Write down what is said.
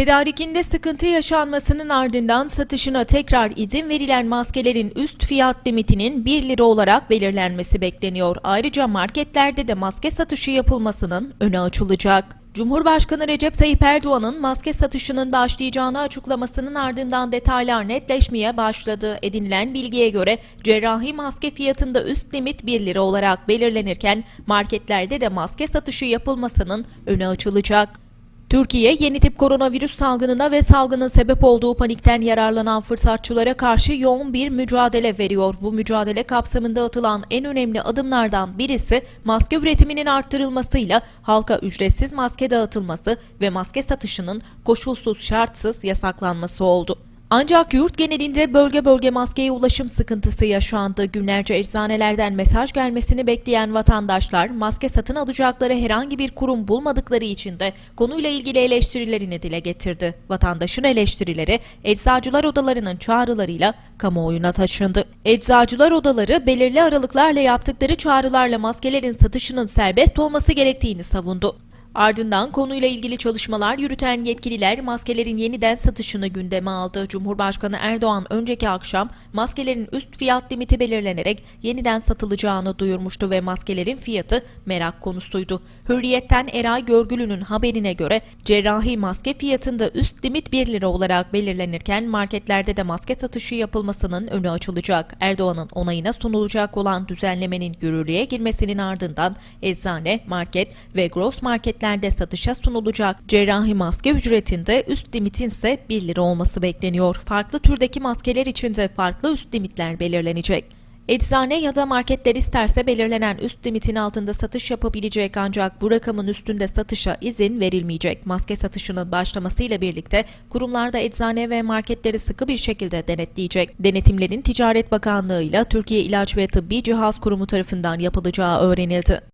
Tedarikinde sıkıntı yaşanmasının ardından satışına tekrar izin verilen maskelerin üst fiyat limitinin 1 lira olarak belirlenmesi bekleniyor. Ayrıca marketlerde de maske satışı yapılmasının önü açılacak. Cumhurbaşkanı Recep Tayyip Erdoğan'ın maske satışının başlayacağını açıklamasının ardından detaylar netleşmeye başladı. Edinilen bilgiye göre cerrahi maske fiyatında üst limit 1 lira olarak belirlenirken marketlerde de maske satışı yapılmasının önü açılacak. Türkiye yeni tip koronavirüs salgınına ve salgının sebep olduğu panikten yararlanan fırsatçılara karşı yoğun bir mücadele veriyor. Bu mücadele kapsamında atılan en önemli adımlardan birisi maske üretiminin arttırılmasıyla halka ücretsiz maske dağıtılması ve maske satışının koşulsuz şartsız yasaklanması oldu. Ancak yurt genelinde bölge bölge maskeye ulaşım sıkıntısı yaşandı. Günlerce eczanelerden mesaj gelmesini bekleyen vatandaşlar maske satın alacakları herhangi bir kurum bulmadıkları için de konuyla ilgili eleştirilerini dile getirdi. Vatandaşın eleştirileri eczacılar odalarının çağrılarıyla kamuoyuna taşındı. Eczacılar odaları belirli aralıklarla yaptıkları çağrılarla maskelerin satışının serbest olması gerektiğini savundu. Ardından konuyla ilgili çalışmalar yürüten yetkililer maskelerin yeniden satışını gündeme aldı. Cumhurbaşkanı Erdoğan önceki akşam maskelerin üst fiyat limiti belirlenerek yeniden satılacağını duyurmuştu ve maskelerin fiyatı merak konusuydu. Hürriyetten Eray Görgülü'nün haberine göre cerrahi maske fiyatında üst limit 1 lira olarak belirlenirken marketlerde de maske satışı yapılmasının önü açılacak. Erdoğan'ın onayına sunulacak olan düzenlemenin yürürlüğe girmesinin ardından eczane, market ve gross marketlerde satışa sunulacak cerrahi maske ücretinde üst limitin ise 1 lira olması bekleniyor. Farklı türdeki maskeler için de farklı üst limitler belirlenecek. Eczane ya da marketler isterse belirlenen üst limitin altında satış yapabilecek ancak bu rakamın üstünde satışa izin verilmeyecek. Maske satışının başlamasıyla birlikte kurumlarda eczane ve marketleri sıkı bir şekilde denetleyecek. Denetimlerin Ticaret Bakanlığı ile Türkiye İlaç ve Tıbbi Cihaz Kurumu tarafından yapılacağı öğrenildi.